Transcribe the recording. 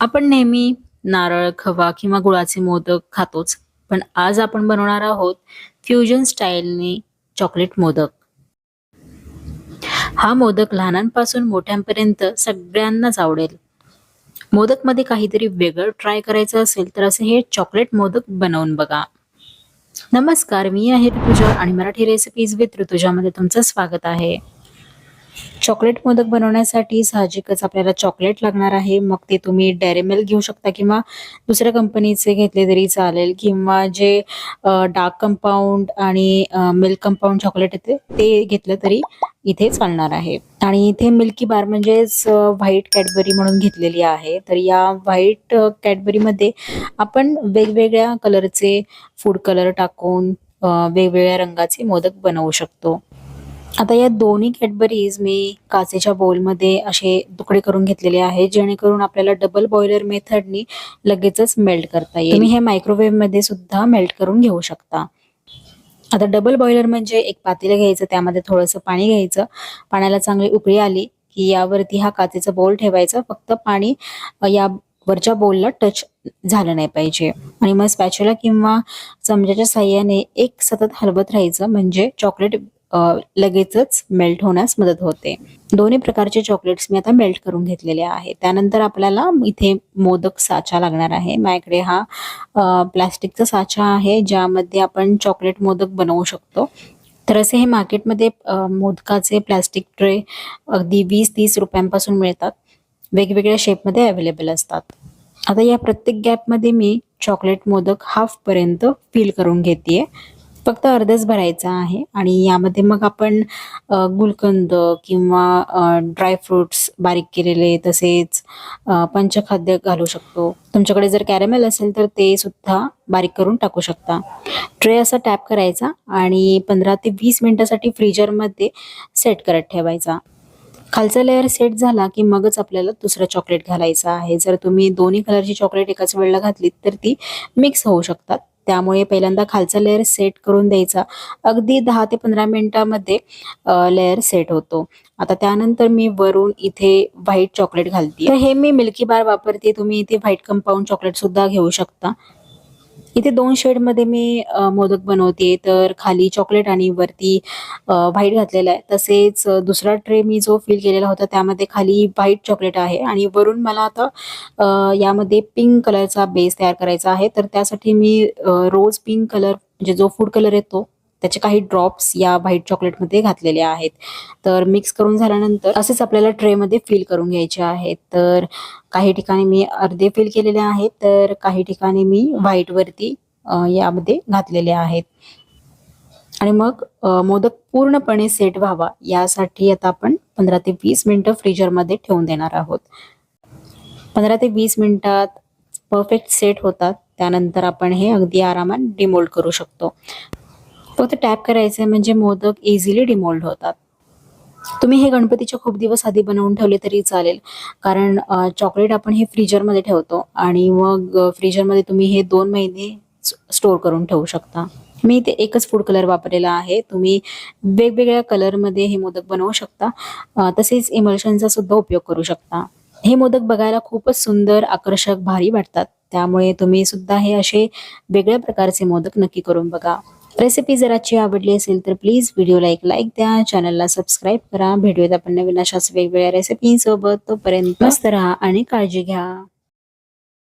आपण नेहमी नारळ, खवा किंवा गुळाचे मोदक खातोच. पण आज आपण बनवणार आहोत फ्युजन स्टाईलने चॉकलेट मोदक. हा मोदक लहानांपासून मोठ्यांपर्यंत सगळ्यांनाच आवडेल. मोदकमध्ये काहीतरी वेगळं ट्राय करायचं असेल तर असे हे चॉकलेट मोदक बनवून बघा. नमस्कार, मी आहे ऋतुजा आणि मराठी रेसिपीज विथ ऋतुजामध्ये तुमचं स्वागत आहे. चॉकलेट मोदक बनवण्यासाठी साहजिकच आपल्याला चॉकलेट लागणार आहे. मग ते तुम्ही डेअरी मिल्क घेऊ शकता किंवा दुसऱ्या कंपनीचे घेतले तरी चालेल किंवा जे डार्क कंपाऊंड आणि मिल्क कंपाऊंड चॉकलेट येते ते घेतलं तरी इथे चालणार आहे. आणि इथे मिल्की बार म्हणजेच व्हाईट कॅडबरी म्हणून घेतलेली आहे. तर या व्हाईट कॅडबरीमध्ये आपण वेगवेगळ्या कलरचे फूड कलर टाकून वेगवेगळ्या रंगाचे मोदक बनवू शकतो. आता या दोन्ही कॅडबरीज मी काचेच्या बोलमध्ये असे तुकडे करून घेतलेले आहे जेणेकरून आपल्याला डबल बॉयलर मेथडनी लगेचच मेल्ट करता येईल. तुम्ही हे मायक्रोवेव्हमध्ये सुद्धा मेल्ट करून घेऊ शकता. आता डबल बॉयलर म्हणजे एक पातेलं घ्यायचं त्यामध्ये थोडंसं पाणी घ्यायचं. पाण्याला चांगली उकळी आली की यावरती हा काचेचा बोल ठेवायचा. फक्त पाणी या वरच्या बोलला टच झालं नाही पाहिजे आणि मग स्पॅच्युला किंवा चमच्याच्या साह्याने एक सतत हलवत राहायचं म्हणजे चॉकलेट लगेचच मेल्ट होण्यास मदत होते. दोन्ही प्रकारचे चॉकलेट्स मी आता मेल्ट करून घेतलेले आहे. त्यानंतर आपल्याला इथे मोदक साचा लागणार आहे. माझ्याकडे हा प्लास्टिकचा साचा आहे ज्यामध्ये आपण चॉकलेट मोदक बनवू शकतो. तर असे हे मार्केटमध्ये मोदकाचे प्लास्टिक ट्रे अगदी वीस तीस रुपयांपासून मिळतात. वेगवेगळ्या शेपमध्ये अवेलेबल असतात. आता या प्रत्येक गॅपमध्ये मी चॉकलेट मोदक हाफ पर्यंत फिल करून घेतेय. फक्त अर्धच भरायचा आहे आणि यामध्ये मग आपण गुलकंद किंवा ड्रायफ्रुट्स बारीक केलेले तसेच पंचखाद्य घालू शकतो. तुमच्याकडे जर कॅरमेल असेल तर ते सुद्धा बारीक करून टाकू शकता. ट्रे असा टॅप करायचा आणि 15 ते वीस मिनिटासाठी फ्रीजरमध्ये सेट करत ठेवायचा. खालचा लेअर सेट झाला की मगच आपल्याला दुसरं चॉकलेट घालायचं आहे. जर तुम्ही दोन्ही कलरची चॉकलेट एकाच वेळेला घातलीत तर ती मिक्स होऊ शकतात. त्यामुळे पहिल्यांदा खालचा लेयर सेट करून द्यायचा. अगदी दहा ते 15 मिनिटामध्ये लेअर लेयर सेट होतो. आता त्यानंतर मी वरून इथे व्हाईट चॉकलेट घालते तर हे मी मिल्की बार वापरते. तुम्ही इथे व्हाईट कंपाऊंड चॉकलेट सुद्धा घेऊ शकता. इथे दोन शेडमध्ये मी मोदक बनवते तर खाली चॉकलेट आणि वरती व्हाईट घातलेला आहे. तसेच दुसरा ट्रे मी जो फिल केलेला होता त्यामध्ये खाली व्हाईट चॉकलेट आहे आणि वरून मला आता यामध्ये पिंक कलरचा बेस तयार करायचा आहे. तर त्यासाठी मी रोज पिंक कलर म्हणजे जो फूड कलर येतो त्याचे काही ड्रॉप्स या व्हाईट चॉकलेटमध्ये घातलेले आहेत. तर मिक्स करून झाल्यानंतर असेच आपल्याला ट्रेमध्ये फिल करून घ्यायचे आहेत. तर काही ठिकाणी मी अर्धे फिल केलेले आहेत तर काही ठिकाणी मी व्हाईट वरती यामध्ये घातलेले आहेत. आणि मग मोदक पूर्णपणे सेट व्हावा यासाठी आता आपण 15 ते वीस मिनटं फ्रीजरमध्ये ठेवून देणार आहोत. 15 ते वीस मिनिटात परफेक्ट सेट होतात. त्यानंतर आपण हे अगदी आरामात डिमोल्ड करू शकतो. फक्त टॅप करायचं म्हणजे मोदक इझिली डिमोल्ड होतात. तुम्ही हे गणपतीच्या खूप दिवस आधी बनवून ठेवले तरी चालेल. कारण चॉकलेट आपण हे फ्रीजरमध्ये ठेवतो आणि मग फ्रीजरमध्ये तुम्ही हे दोन महिने स्टोअर करून ठेवू शकता. मी इथे एकच फूड कलर वापरलेला आहे. तुम्ही वेगवेगळ्या कलरमध्ये हे मोदक बनवू शकता. तसेच इमल्शनचा सुद्धा उपयोग करू शकता. हे मोदक बघायला खूपच सुंदर, आकर्षक, भारी वाटतात. त्यामुळे तुम्ही सुद्धा हे असे वेगळ्या प्रकारचे मोदक नक्की करून बघा. रेसिपी जर आजची आवडली असेल तर प्लीज व्हिडिओला एक लाईक द्या. चॅनलला सबस्क्राईब करा. भेटूयात आपण नवीन अशाच वेगवेगळ्या रेसिपीसोबत. तोपर्यंत मस्त राहा आणि काळजी घ्या.